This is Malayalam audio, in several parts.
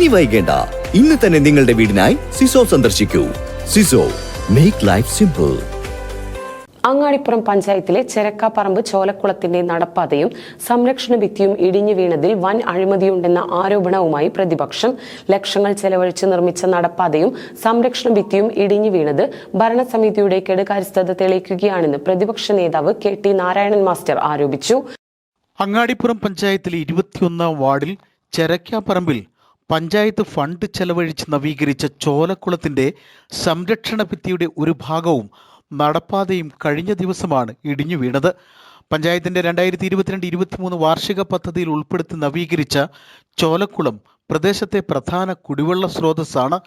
ഇനി വൈകേണ്ട. ഇന്ന് തന്നെ നിങ്ങളുടെ വീടിനായി സിസോ സന്ദർശിക്കൂ. സിസോ മേക്ക് ലൈഫ് സിമ്പിൾ അങ്ങാടിപ്പുറം പഞ്ചായത്തിലെ ചെരക്കാപ്പറമ്പ് ചോലക്കുളത്തിന്റെ നടപ്പാതയും സംരക്ഷണ ഭിത്തിയും ഇടിഞ്ഞു വീണതിൽ വൻ അഴിമതിയുണ്ടെന്ന ആരോപണവുമായി പ്രതിപക്ഷം ലക്ഷങ്ങൾ ചെലവഴിച്ച് നിർമ്മിച്ച നടപ്പാതയും സംരക്ഷണ ഭിത്തിയും ഇടിഞ്ഞു വീണത് ഭരണസമിതിയുടെ കെടുകാര്യസ്ഥത തെളിയിക്കുകയാണെന്ന് പ്രതിപക്ഷ നേതാവ് കെ ടി നാരായണൻ മാസ്റ്റർ ആരോപിച്ചു. അങ്ങാടിപ്പുറം പഞ്ചായത്തിലെ ഇരുപത്തിയൊന്നാം വാർഡിൽ ചെരക്കാപ്പറമ്പിൽ പഞ്ചായത്ത് ഫണ്ട് ചെലവഴിച്ച് നവീകരിച്ച ചോലക്കുളത്തിന്റെ സംരക്ഷണ ഭിത്തിയുടെ ഒരു ഭാഗവും നടപ്പാതയും കഴിഞ്ഞ ദിവസമാണ് ഇടിഞ്ഞു വീണത്. പഞ്ചായത്തിന്റെ രണ്ടായിരത്തി ഇരുപത്തിരണ്ട് ഇരുപത്തിമൂന്ന് വാർഷിക പദ്ധതിയിൽ ഉൾപ്പെടുത്തി നവീകരിച്ച ചോലക്കുളം പ്രദേശത്തെ പ്രധാന കുടിവെള്ള സ്രോതസ്സാണ്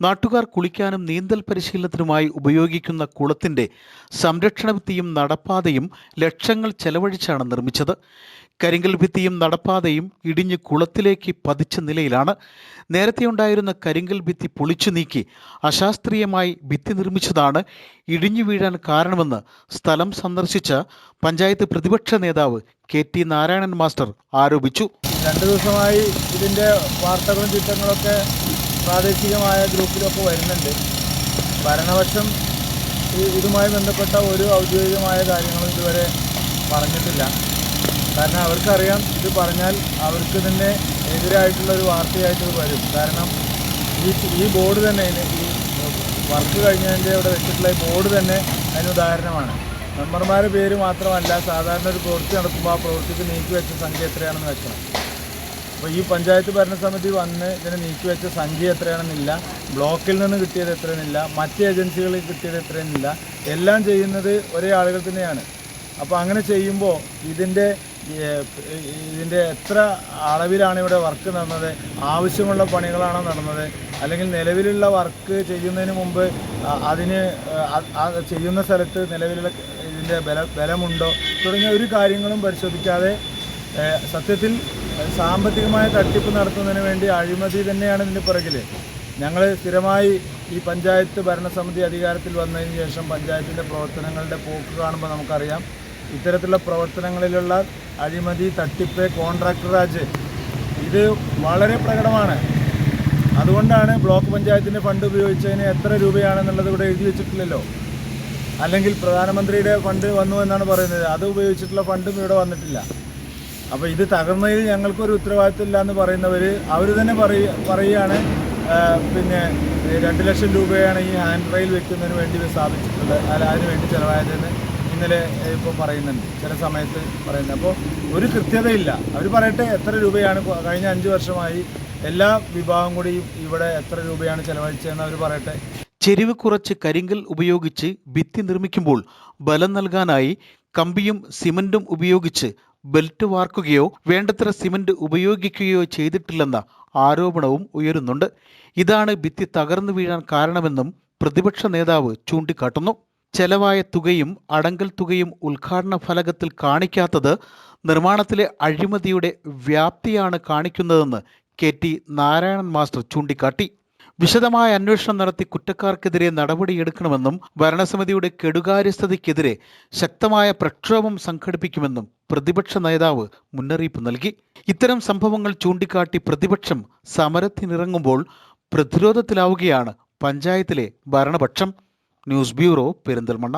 നാട്ടുകാർ കുളിക്കാനും നീന്തൽ പരിശീലനത്തിനുമായി ഉപയോഗിക്കുന്ന കുളത്തിന്റെ സംരക്ഷണ ഭിത്തിയും നടപ്പാതയും ലക്ഷങ്ങൾ ചെലവഴിച്ചാണ് നിർമ്മിച്ചത്. കരിങ്കൽ ഭിത്തിയും നടപ്പാതയും ഇടിഞ്ഞ് കുളത്തിലേക്ക് പതിച്ച നിലയിലാണ് നേരത്തെ ഉണ്ടായിരുന്ന കരിങ്കൽ ഭിത്തി പൊളിച്ചു നീക്കി അശാസ്ത്രീയമായി ഭിത്തി നിർമ്മിച്ചതാണ് ഇടിഞ്ഞു വീഴാൻ കാരണമെന്ന് സ്ഥലം സന്ദർശിച്ച പഞ്ചായത്ത് പ്രതിപക്ഷ നേതാവ് കെ ടി നാരായണൻ മാസ്റ്റർ ആരോപിച്ചു. രണ്ടു ദിവസമായി ഇതിന്റെ വാർത്തകളും ചിത്രങ്ങളൊക്കെ പ്രാദേശികമായ ഗ്രൂപ്പിലൊക്കെ വരുന്നുണ്ട്. ഭരണപക്ഷം ഇതുമായി ബന്ധപ്പെട്ട ഒരു ഔദ്യോഗികമായ കാര്യങ്ങളും ഇതുവരെ പറഞ്ഞിട്ടില്ല. കാരണം അവർക്കറിയാം ഇത് പറഞ്ഞാൽ അവർക്ക് തന്നെ എതിരായിട്ടുള്ള ഒരു വാർത്തയായിട്ട് വരും. കാരണം ഈ ഈ ബോർഡ് തന്നെ ഈ വർക്ക് കഴിഞ്ഞതിന്റെ ഇവിടെ വെച്ചിട്ടുള്ള ഈ ബോർഡ് തന്നെ അതിന് ഉദാഹരണമാണ്. മെമ്പർമാരുടെ പേര് മാത്രമല്ല സാധാരണ ഒരു പ്രവൃത്തി നടത്തുമ്പോൾ ആ പ്രവൃത്തിക്ക് നീക്കി വെച്ച സംഖ്യ എത്രയാണെന്ന് വെക്കണം. അപ്പോൾ ഈ പഞ്ചായത്ത് ഭരണസമിതി വന്ന് ഇതിനെ നീക്കിവെച്ച സംഖ്യ എത്രയാണെന്നില്ല ബ്ലോക്കിൽ നിന്ന് കിട്ടിയത് എത്രയെന്നില്ല മറ്റ് ഏജൻസികളിൽ കിട്ടിയത് എത്രയെന്നില്ല എല്ലാം ചെയ്യുന്നത് ഒരേ ആളുകൾ തന്നെയാണ്. അപ്പോൾ അങ്ങനെ ചെയ്യുമ്പോൾ ഇതിന്റെ ഇതിന്റെ എത്ര അളവിലാണ് ഇവിടെ വർക്ക് നടന്നത് ആവശ്യമുള്ള പണികളാണോ നടന്നത് അല്ലെങ്കിൽ നിലവിലുള്ള വർക്ക് ചെയ്യുന്നതിന് മുമ്പ് അതിന് ചെയ്യുന്ന സ്ഥലത്ത് നിലവിലുള്ള ഇതിന്റെ ബല ബലമുണ്ടോ തുടങ്ങിയ ഒരു കാര്യങ്ങളും പരിശോധിക്കാതെ സത്യത്തിൽ സാമ്പത്തികമായ തട്ടിപ്പ് നടത്തുന്നതിന് വേണ്ടി അഴിമതി തന്നെയാണ് ഇതിന്റെ പിറകിൽ ഞങ്ങൾ സ്ഥിരമായി ഈ പഞ്ചായത്ത് ഭരണസമിതി അധികാരത്തിൽ വന്നതിന് ശേഷം പഞ്ചായത്തിന്റെ പ്രവർത്തനങ്ങളുടെ പോക്ക് കാണുമ്പോൾ നമുക്കറിയാം. ഇത്തരത്തിലുള്ള പ്രവർത്തനങ്ങളിലുള്ള അഴിമതി തട്ടിപ്പ് കോൺട്രാക്ടർ രാജ് ഇത് വളരെ പ്രകടമാണ്. അതുകൊണ്ടാണ് ബ്ലോക്ക് പഞ്ചായത്തിന്റെ ഫണ്ട് ഉപയോഗിച്ചതിന് എത്ര രൂപയാണെന്നുള്ളത് ഇവിടെ എഴുതി വെച്ചിട്ടില്ലല്ലോ. അല്ലെങ്കിൽ പ്രധാനമന്ത്രിയുടെ ഫണ്ട് വന്നു എന്നാണ് പറയുന്നത്. അത് ഉപയോഗിച്ചിട്ടുള്ള ഫണ്ടും ഇവിടെ വന്നിട്ടില്ല. അപ്പോൾ ഇത് തകർന്നതിൽ ഞങ്ങൾക്കൊരു ഉത്തരവാദിത്തമില്ല എന്ന് പറയുന്നവർ അവർ തന്നെ പറയ പറയുകയാണ്. പിന്നെ രണ്ട് ലക്ഷം രൂപയാണ് ഈ ഹാൻഡ് റെയിൽ വെക്കുന്നതിന് വേണ്ടി സ്ഥാപിച്ചിട്ടുള്ളത്. അല്ല അതിന് വേണ്ടി ചിലവായതെന്ന് ഇന്നലെ ഇപ്പോൾ പറയുന്നുണ്ട്. ചില സമയത്ത് പറയുന്നത് അപ്പോൾ ഒരു കൃത്യതയില്ല. അവർ പറയട്ടെ എത്ര രൂപയാണ് കഴിഞ്ഞ അഞ്ച് വർഷമായി എല്ലാ വിഭാഗം കൂടിയും ഇവിടെ എത്ര രൂപയാണ് ചെലവഴിച്ചതെന്ന് അവർ പറയട്ടെ. ചെരിവ് കുറച്ച് കരിങ്കൽ ഉപയോഗിച്ച് ഭിത്തി നിർമ്മിക്കുമ്പോൾ ബലം നൽകാനായി കമ്പിയും സിമന്റും ഉപയോഗിച്ച് ബെൽറ്റ് വാർക്കുകയോ വേണ്ടത്ര സിമന്റ് ഉപയോഗിക്കുകയോ ചെയ്തിട്ടില്ലെന്ന ആരോപണവും ഉയരുന്നുണ്ട്. ഇതാണ് ഭിത്തി തകർന്നു വീഴാൻ കാരണമെന്നും പ്രതിപക്ഷ നേതാവ് ചൂണ്ടിക്കാട്ടുന്നു. ചെലവായ തുകയും അടങ്കൽ തുകയും ഉദ്ഘാടന ഫലകത്തിൽ കാണിക്കാത്തത് നിർമ്മാണത്തിലെ അഴിമതിയുടെ വ്യാപ്തിയാണ് കാണിക്കുന്നതെന്ന് കെ ടി നാരായണൻ മാസ്റ്റർ ചൂണ്ടിക്കാട്ടി. വിശദമായ അന്വേഷണം നടത്തി കുറ്റക്കാർക്കെതിരെ നടപടിയെടുക്കണമെന്നും ഭരണസമിതിയുടെ കെടുകാര്യസ്ഥതയ്ക്കെതിരെ ശക്തമായ പ്രക്ഷോഭം സംഘടിപ്പിക്കുമെന്നും പ്രതിപക്ഷ നേതാവ് മുന്നറിയിപ്പ് നൽകി. ഇത്തരം സംഭവങ്ങൾ ചൂണ്ടിക്കാട്ടി പ്രതിപക്ഷം സമരത്തിനിറങ്ങുമ്പോൾ പ്രതിരോധത്തിലാവുകയാണ് പഞ്ചായത്തിലെ ഭരണപക്ഷം. News bureau Perinthalmanna.